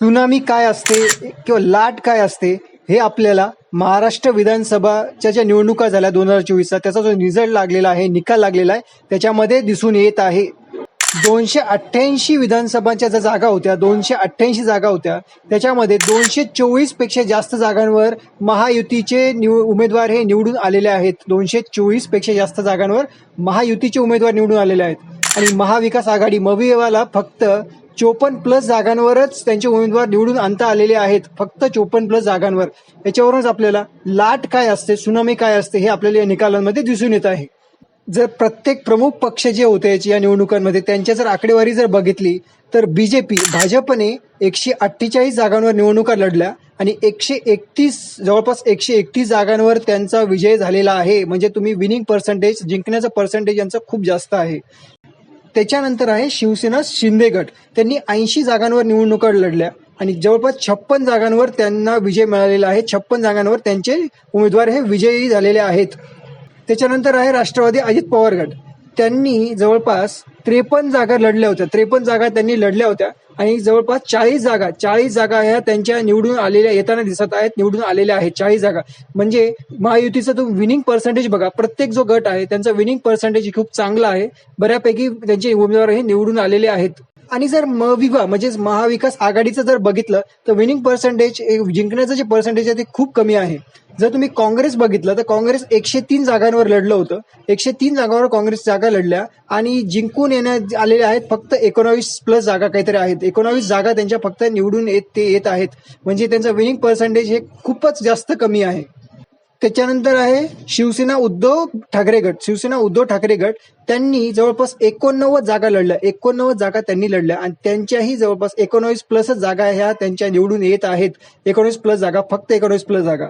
Tsunami काय असते किंवा लाट काय असते हे आपल्याला महाराष्ट्र विधानसभाच्या ज्या निवडणुका झाल्या दोन हजार चोवीसचा त्याचा जो रिझल्ट लागलेला आहे निकाल लागलेला आहे त्याच्यामध्ये दिसून येत आहे. दोनशे अठ्ठ्याऐंशी विधानसभाच्या ज्या जागा होत्या दोनशे अठ्ठ्याऐंशी जागा होत्या त्याच्यामध्ये दोनशे चोवीसपेक्षा जास्त जागांवर महायुतीचे निव उमेदवार हे निवडून आलेले आहेत. दोनशे चोवीसपेक्षा जास्त जागांवर महायुतीचे उमेदवार निवडून आलेले आहेत. आणि महाविकास आघाडी मविवाला फक्त चोपन्न प्लस जागांवरच त्यांचे उमेदवार निवडून आणता आलेले आहेत. फक्त चोपन्न प्लस जागांवर. याच्यावरूनच आपल्याला लाट काय असते सुनामी काय असते हे आपल्याला या निकालांमध्ये दिसून येत आहे. जर प्रत्येक प्रमुख पक्ष जे होते या निवडणुकांमध्ये त्यांच्या जर आकडेवारी जर बघितली तर बीजेपी भाजपने एकशे अठ्ठेचाळीस जागांवर निवडणुका लढल्या आणि एकशे एकतीस जवळपास एकशे एकतीस जागांवर त्यांचा विजय झालेला आहे. म्हणजे तुम्ही विनिंग पर्सेंटेज जिंकण्याचं पर्सेंटेज यांचं खूप जास्त आहे. त्याच्यानंतर आहे शिवसेना शिंदे गट. त्यांनी ऐंशी जागांवर निवडणुका लढल्या आणि जवळपास छप्पन जागांवर त्यांना विजय मिळालेला आहे. छप्पन जागांवर त्यांचे उमेदवार हे विजयी झालेले आहेत. त्याच्यानंतर आहे राष्ट्रवादी अजित पवार गट. त्यांनी जवळपास त्रेपन्न जागा लढल्या होत्या. त्रेपन्न जागा त्यांनी लढल्या होत्या. आणि जवळपास चाळीस जागा चाळीस जागा ह्या त्यांच्या निवडून आलेल्या येताना दिसत आहेत निवडून आलेल्या आहेत. चाळीस जागा. म्हणजे महायुतीचा तो विनिंग पर्सेंटेज बघा. प्रत्येक जो गट आहे त्यांचा विनिंग पर्सेंटेज खूप चांगला आहे. बऱ्यापैकी त्यांचे उमेदवार हे निवडून आलेले आहेत. आणि जर मविवा म्हणजेच महाविकास आघाडीचं जर बघितलं तर विनिंग पर्सेंटेज जिंकण्याचं जे पर्सेंटेज आहे ते खूप कमी आहे. जर तुम्ही काँग्रेस बघितलं तर काँग्रेस एकशे तीन जागांवर लढलं होतं. एकशे तीन जागांवर काँग्रेस जागा लढल्या आणि जिंकून येण्यात आलेल्या आहेत फक्त एकोणावीस प्लस जागा काहीतरी आहेत. एकोणावीस जागा त्यांच्या फक्त निवडून येत ते येत आहेत. म्हणजे त्यांचं विनिंग पर्सेंटेज हे खूपच जास्त कमी आहे. त्याच्यानंतर आहे शिवसेना उद्धव ठाकरे गट. शिवसेना उद्धव ठाकरे गट त्यांनी जवळपास एकोणनव्वद जागा लढल्या. एकोणनव्वद जागा त्यांनी लढल्या आणि त्यांच्याही जवळपास एकोणवीस प्लसच जागा ह्या त्यांच्या निवडून येत आहेत. एकोणीस प्लस जागा फक्त एकोणीस प्लस जागा.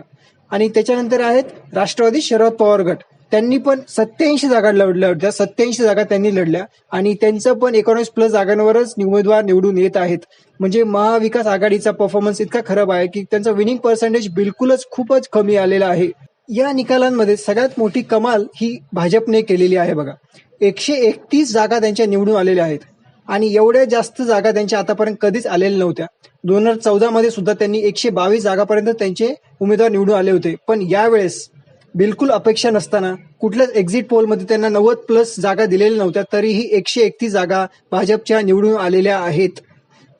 आणि त्याच्यानंतर आहेत राष्ट्रवादी शरद पवार गट. त्यांनी पण सत्याऐंशी जागा लढल्या होत्या. सत्याऐंशी जागा त्यांनी लढल्या. आणि त्यांचं पण एकोणीस प्लस जागांवरच उमेदवार निवडून येत आहेत. म्हणजे महाविकास आघाडीचा परफॉर्मन्स इतका खराब आहे की त्यांचं विनिंग पर्सेंटेज बिलकुलच खूपच कमी आलेला आहे. या निकालांमध्ये सगळ्यात मोठी कमाल ही भाजपने केलेली आहे बघा. एकशे एकतीस जागा त्यांच्या निवडून आलेल्या आहेत. आणि एवढ्या जास्त जागा त्यांच्या आतापर्यंत कधीच आलेल्या नव्हत्या. दोन हजार चौदा मध्ये सुद्धा त्यांनी एकशे बावीस जागापर्यंत त्यांचे उमेदवार निवडून आले होते. पण यावेळेस बिलकुल अपेक्षा नसताना कुठल्याच एक्झिट पोलमध्ये त्यांना नव्वद प्लस जागा दिलेल्या नव्हत्या तरीही एकशे एकतीस जागा भाजपच्या निवडून आलेल्या आहेत.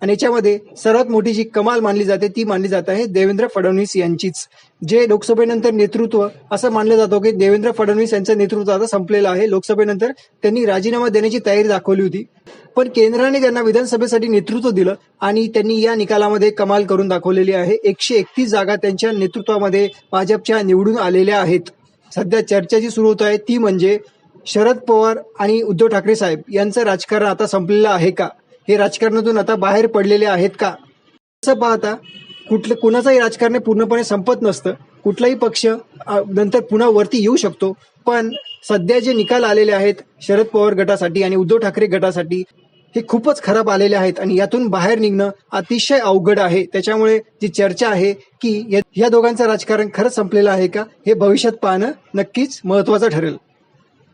आणि याच्यामध्ये सर्वात मोठी जी कमाल मानली जाते ती मानली जात आहे देवेंद्र फडणवीस यांचीच. जे लोकसभेनंतर नेतृत्व असं मानलं जातं की देवेंद्र फडणवीस यांचं नेतृत्व आता संपलेलं आहे. लोकसभेनंतर त्यांनी राजीनामा देण्याची तयारी दाखवली होती. पण केंद्राने त्यांना विधानसभेसाठी नेतृत्व दिलं आणि त्यांनी या निकालामध्ये कमाल करून दाखवलेली आहे. एकशे एकतीस जागा त्यांच्या नेतृत्वामध्ये भाजपच्या निवडून आलेल्या आहेत. सध्या चर्चा जी सुरू होत आहे ती म्हणजे शरद पवार आणि उद्धव ठाकरे साहेब यांचं राजकारण आता संपलेलं आहे का? हे राजकारणातून आता बाहेर पडलेले आहेत का? असं पाहता कुठलं कुणाचंही राजकारण पूर्णपणे संपत नसतं. कुठलाही पक्ष नंतर पुन्हा वरती येऊ शकतो. पण सध्या जे निकाल आलेले आहेत शरद पवार गटासाठी आणि उद्धव ठाकरे गटासाठी हे खूपच खराब आलेले आहेत आणि यातून बाहेर निघणं अतिशय अवघड आहे. त्याच्यामुळे जी चर्चा आहे की या- या दोघांचं राजकारण खरंच संपलेलं आहे का हे भविष्यात पाहणं नक्कीच महत्वाचं ठरेल.